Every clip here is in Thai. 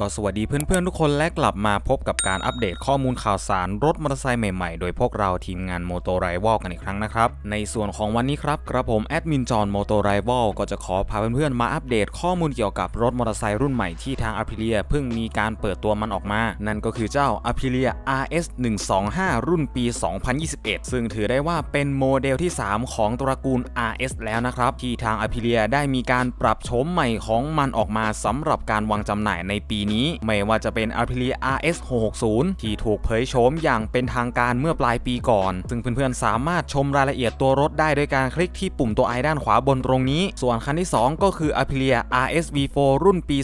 ก็สวัสดีเพื่อนๆทุกคนและกลับมาพบกับการอัปเดตข้อมูลข่าวสารรถมอเตอร์ไซค์ใหม่ๆ โดยพวกเราทีมงานโมโตไรวอลกันอีกครั้งนะครับ ในส่วนของวันนี้ครับกระผมแอดมินจอห์นโมโตไรวอลก็จะขอพาเพื่อนๆมาอัปเดตข้อมูลเกี่ยวกับรถมอเตอร์ไซค์รุ่นใหม่ที่ทาง a p พิเลียเพิ่งมีการเปิดตัวมันออกมา นั่นก็คือเจ้า a p พิเลีย RS 125รุ่นปี 2021 ซึ่งถือได้ว่าเป็นโมเดลที่ 3 ของตระกูล RS แล้วนะครับที่ทาง a p พิเลียได้มีการปรับโฉมใหม่ของมันออกมาสำหรับการวางจำหน่ายในปีนี้ ไม่ว่าจะเป็น Aprilia RS 660ที่ถูกเผยโฉมอย่างเป็นทางการเมื่อปลายปีก่อน ซึ่งเพื่อนๆ สามารถชมรายละเอียดตัวรถได้โดยการคลิกที่ปุ่มตัวไอด้านขวาบนตรงนี้ ส่วนคันที่ 2 ก็คือ Aprilia RS V4 รุ่นปี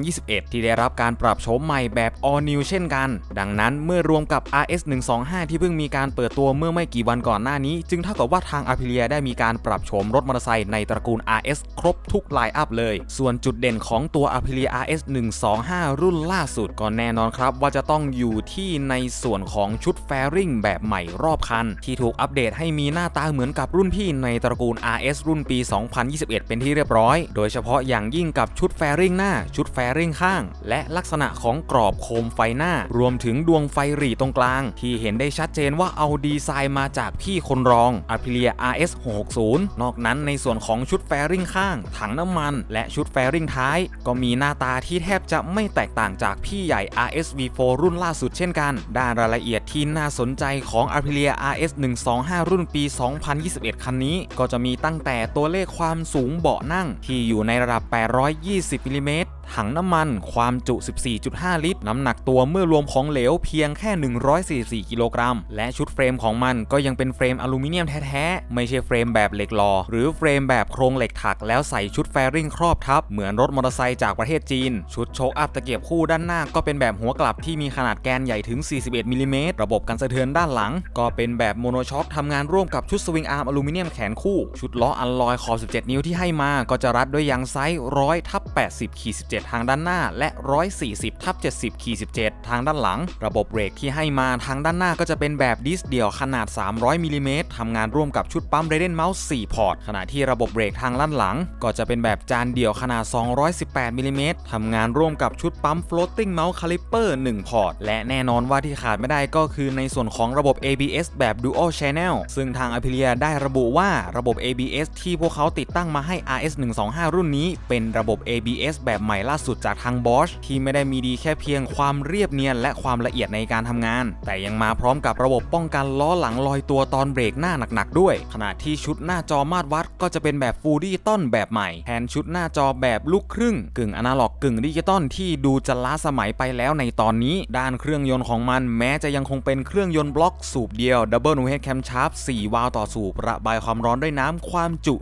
2021 ที่ได้รับการปรับโฉมใหม่แบบ All New เช่นกัน ดังนั้นเมื่อรวมกับ RS 125 ที่เพิ่งมีการเปิดตัวเมื่อไม่กี่วันก่อนหน้านี้ จึงเท่ากับว่าทาง Aprilia ได้มีการปรับโฉมรถมอเตอร์ไซค์ในตระกูล RS ครบทุกไลน์อัพเลย ส่วนจุดเด่นของตัว Aprilia RS 125รุ่นล่าสุดก็แน่นอนครับ ว่าจะต้องอยู่ที่ในส่วนของชุดแฟริงแบบใหม่รอบคัน ที่ถูกอัปเดตให้มีหน้าตาเหมือนกับรุ่นพี่ในตระกูล RS รุ่นปี 2021 เป็นที่เรียบร้อย โดยเฉพาะอย่างยิ่งกับชุดแฟริงหน้า ชุดแฟริงข้าง และลักษณะของกรอบโคมไฟหน้า รวมถึงดวงไฟหรี่ตรงกลาง ที่เห็นได้ชัดเจนว่าเอาดีไซน์มาจากพี่คนรอง Aprilia RS 660นอกนั้นในส่วนของชุดแฟริงข้าง ถังน้ำมัน และชุดแฟริงท้าย ก็มีหน้าตาที่แทบจะไม่แตกต่างจากพี่ใหญ่ RS V4 รุ่นล่าสุดเช่นกัน ด้านรายละเอียดที่น่าสนใจของ Aprilia RS 125 รุ่นปี 2021 คันนี้ ก็จะมีตั้งแต่ตัวเลขความสูงเบาะนั่งที่อยู่ในระดับ 820มิลลิเมตร ถังน้ำมันความจุ 14.5 ลิตร น้ำหนักตัวเมื่อรวมของเหลวเพียงแค่ 144 กิโลกรัม และชุดเฟรมของมันก็ยังเป็นเฟรมอลูมิเนียมแท้ๆ ไม่ใช่เฟรมแบบเหล็กหลอหรือเฟรมแบบโครงเหล็กถักแล้วใส่ชุดแฟริงครอบทับ เหมือนรถมอเตอร์ไซค์จากประเทศจีน ชุดโชคอัพตะเกียบคู่ด้านหน้าก็เป็นแบบหัวกลับที่มีขนาดแกนใหญ่ถึง 41มิลลิเมตรระบบกันสะเทือนด้านหลัง ก็เป็นแบบโมโนช็อคทำงานร่วมกับชุดสวิงอาร์มอลูมิเนียมแขนคู่ ชุดล้ออัลลอยขอบ 17 นิ้วที่ให้มาก็จะรัดด้วยยางไซส์100ทับ80ขีด17 7 ทางด้านหน้า และ 140ทับ70ขี17 ทางด้านหลัง ระบบเบรกที่ให้มาทางด้านหน้าก็จะเป็นแบบดิสเดี่ยวขนาด 300มิลลิเมตรทำงานร่วมกับชุดปั๊มเรเดนเมาส์4พอร์ตขณะที่ระบบเบรกทางด้านหลัง ก็จะเป็นแบบจานเดี่ยวขนาด 218มิลลิเมตรทำงานร่วมกับชุดปั๊ม floating mouse caliper 1 พอร์ต และแน่นอนว่าที่ขาดไม่ได้ก็คือในส่วนของระบบ ABS แบบ dual channel ซึ่งทาง Aprilia ได้ระบุว่าระบบ ABS ที่พวกเขาติดตั้งมาให้ RS 125 รุ่นนี้ เป็นระบบ ABS แบบใหม่ล่าสุดจากทาง Bosch ที่ไม่ได้มีดีแค่เพียงความเรียบเนียนและความละเอียดในการทำงาน แต่ยังมาพร้อมกับระบบป้องกันล้อหลังลอยตัวตอนเบรกหน้าหนักๆด้วย ขณะที่ชุดหน้าจอมาตรวัดก็จะเป็นแบบฟูดี้ต้นแบบใหม่แทนชุดหน้าจอแบบลูกครึ่ง กึ่งอนาล็อกกึ่งดิจิตอลที่ดูจะล้าสมัยไปแล้วในตอนนี้ ด้านเครื่องยนต์ของมันแม้จะยังคงเป็นเครื่องยนต์บล็อกสูบเดียว Double n o Head Cam Shaft 4 วาล์วต่อสูบระบายความร้อนด้วยน้ำความจุ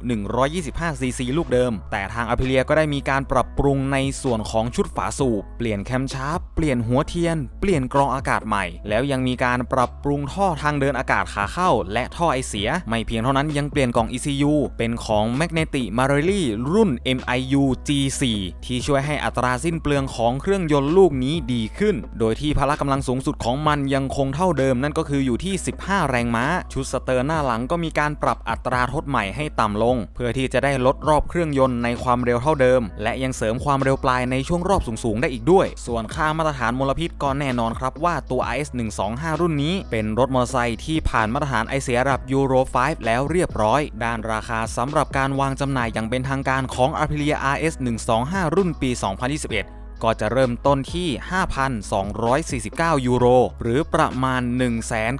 125 ซีซีลูกเดิม แต่ทาง Aprilia ก็ได้มีการปรับปรุงในส่วนของชุดฝาสูบ เปลี่ยนแคมชาร์ปเปลี่ยนหัวเทียน เปลี่ยนกรองอากาศใหม่ แล้วยังมีการปรับปรุงท่อทางเดินอากาศขาเข้า และท่อไอเสีย ไม่เพียงเท่านั้นยังเปลี่ยนกล่อง ECU เป็นของ Magneti Marelli รุ่น MIU G4 ที่ช่วยให้อัตราสิ้นเปลืองของเครื่องยนต์ลูกนี้ดีขึ้น โดยที่พละกำลังสูงสุดของมันยังคงเท่าเดิมนั่นก็คืออยู่ที่ 15 แรงม้า ชุดสเตอร์หน้าหลังก็มีการปรับอัตราทดใหม่ให้ต่ำลง เพื่อที่จะได้ลดรอบเครื่องยนต์ในความเร็วเท่าเดิม และยังเสริมความเร็วปลายในช่วงรอบสูงๆ ได้อีกด้วย ส่วนค่ามาตรฐานมลพิษก็แน่นอนครับว่าตัว IS 125 รุ่นนี้ เป็นรถมอเตอร์ไซค์ที่ผ่านมาตรฐานไอเสียระดับยูโร 5 แล้วเรียบร้อย ด้านราคาสำหรับการวางจำหน่ายอย่างเป็นทางการของ Aprilia RS 125 รุ่นปี 2021 ก็จะเริ่มต้นที่ 5,249 ยูโร หรือประมาณ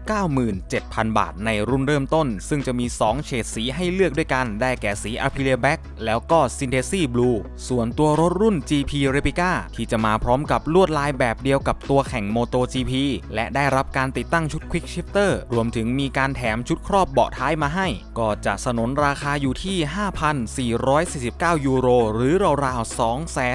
197,000 บาทในรุ่นเริ่มต้น ซึ่งจะมี 2 เฉดสีให้เลือกด้วยกัน ได้แก่สี Aprilia Black แล้วก็ Synthesy Blue ส่วนตัวรถรุ่น GP Replica ที่จะมาพร้อมกับลวดลายแบบเดียวกับตัวแข่ง Moto GP และได้รับการติดตั้งชุด Quick Shifter รวมถึงมีการแถมชุดครอบเบาะท้ายมาให้ ก็จะสนนราคาอยู่ที่ 5,449 ยูโร หรือราวๆ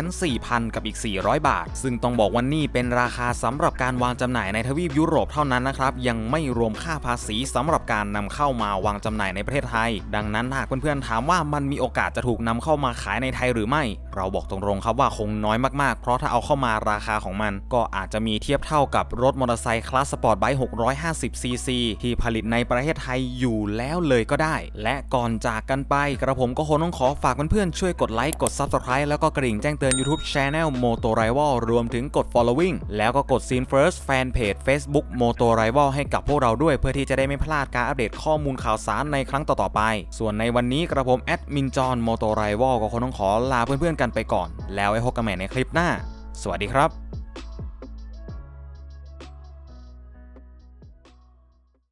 24,000 กับอีก400 บาท ซึ่งต้องบอกว่านี่เป็นราคาสำหรับการวางจำหน่ายในทวีปยุโรปเท่านั้นนะครับ ยังไม่รวมค่าภาษีสำหรับการนำเข้ามาวางจำหน่ายในประเทศไทย ดังนั้นหากเพื่อนๆถามว่ามันมีโอกาสจะถูกนำเข้ามาขายในไทยหรือไม่ เราบอกตรงๆครับว่าคงน้อยมากๆ เพราะถ้าเอาเข้ามาราคาของมัน ก็อาจจะมีเทียบเท่ากับรถมอเตอร์ไซค์คลาสสปอร์ตไบค์650ซีซีที่ผลิตในประเทศไทยอยู่แล้วเลยก็ได้ และก่อนจากกันไป กระผมก็คงต้องขอฝากเพื่อนๆช่วยกดไลค์กด Subscribe แล้วก็กระดิ่งแจ้งเตือน YouTube Channel Moto Moto Rival รวมถึงกด following แล้วก็กด Scene First Fanpage Facebook Moto Rival ให้กับพวกเราด้วยเพื่อที่จะได้ไม่พลาดการอัปเดตข้อมูลข่าวสารในครั้งต่อๆไป ส่วนในวันนี้กระผมแอดมินจอน Moto Rival ก็คงต้องขอลาเพื่อนๆกันไปก่อน แล้วไว้พบกันใหม่ในคลิปหน้า สวัสดีครับ